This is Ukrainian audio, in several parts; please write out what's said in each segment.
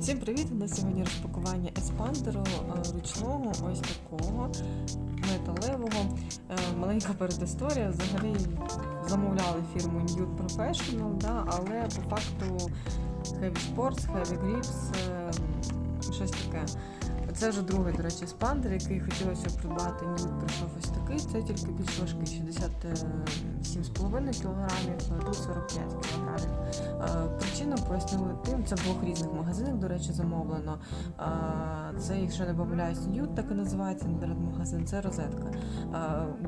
Всім привіт! У нас сьогодні розпакування еспандеру е, ручного, ось такого металевого. Е, маленька передісторія. Взагалі замовляли фірму Nude Professional, да, але по факту Heavy Sports, Heavy Grips, е, щось таке. Це вже другий, до речі, еспандер, який хотілося придбати. Nude прийшов ось такий. Це тільки більш важкий 67,5 кг, тут 45 кг. Причину пояснили тим, це в двох різних магазинах, до речі, замовлено. Це, якщо не помиляюсь, Ньют, так і називається інтернет-магазин, це розетка.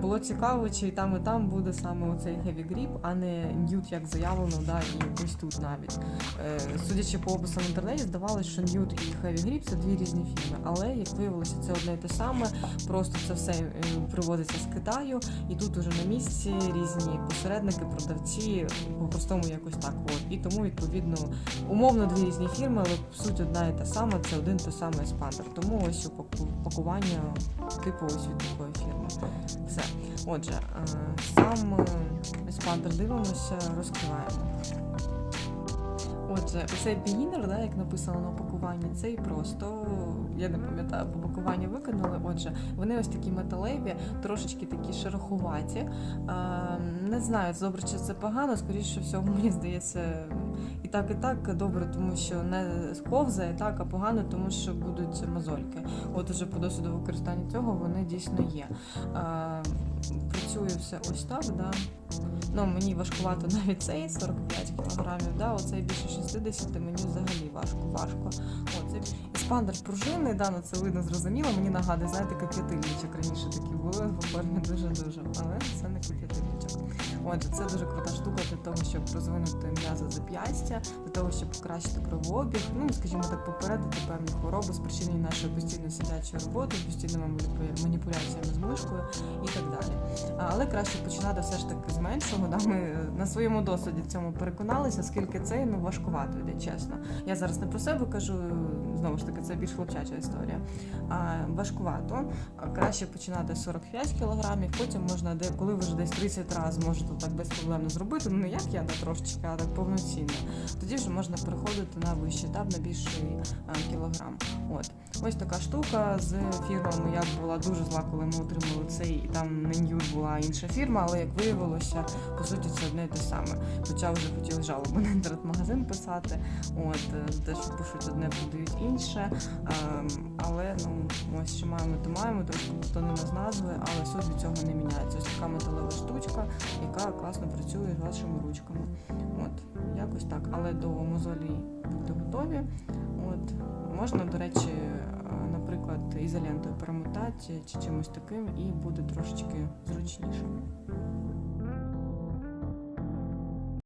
Було цікаво, чи там, і там буде саме оцей Heavy Grip, а не Ньют, як заявлено, да, і ось тут навіть. Е, Судячи по описам в інтернеті, здавалося, що Ньют і Heavy Grip це дві різні фірми. Але як виявилося, це одне і те саме. Просто це все е, привозиться з Китаю, і тут уже на місці різні посередники, продавці, по-простому якось так. От. І тому, відповідно, умовно дві різні фірми, але суть одна і та сама, це один той самий еспандер. Тому ось пакування типу ось від такої фірми. Все. Отже, е, сам е, еспандер дивимося, розкриваємо. Отже, цей бігінер, да, як написано на упакуванні, цей просто, я не пам'ятаю, по виконали. Отже, вони ось такі металеві, трошечки такі шероховаті. Е, не знаю, це добре чи це погано, скоріше всього, мені здається, і так, і так добре, тому що не сковзає, так, а погано, тому що будуть мозольки. От уже по досвіду використання цього вони дійсно є. Працює все ось так, да. Ну, мені важкувато навіть цей 45 кілограмів, да, оцей більше 60, мені взагалі важко, важко. О, це еспандер пружинний, да, ну це видно зрозуміло. Мені нагадує, знаєте, кип'ятильничок раніше такі були в формі дуже-дуже, але це не кип'ятильничок. Отже, це дуже крута штука для того, щоб розвинути м'язо зап'ястя, для того, щоб покращити кровообіг, ну, скажімо так, попередити певні хвороби, спричинені нашою постійно сидячою роботою, постійними маніпуляціями з мишкою і так далі. Але краще починати все ж таки з меншого. Да? Ми е, на своєму досвіді цьому переконалися, оскільки це ну, важкувато йде, чесно. Я зараз не про себе кажу, знову ж таки, це більш хлопчача історія. А, важкувато. Краще починати з 45 кілограмів, потім можна, де, коли ви вже десь 30 разів можете так безпроблемно зробити, ну не як я да, трошечки, а так повноцінно. Тоді вже можна переходити на вищий етап, на більший а, кілограм. От. Ось така штука з фірмами. Я була дуже зла, коли ми отримали цей, і там не Ньюд була інша фірма, але як виявилося, по суті, це одне і те саме. Хоча вже хотіли жалобу на інтернет-магазин писати, от е, те, що пишуть одне, подають інше. Ем, але ну ось що маємо, то маємо, трошки плутанина з назви, але суть від цього не міняється. Ось така металева штучка, яка класно працює з вашими ручками. От, якось так. Але до мозолі готові. От, можна, до речі, е, наприклад, ізолентою перемотати чи чимось таким, і буде трошечки зручніше.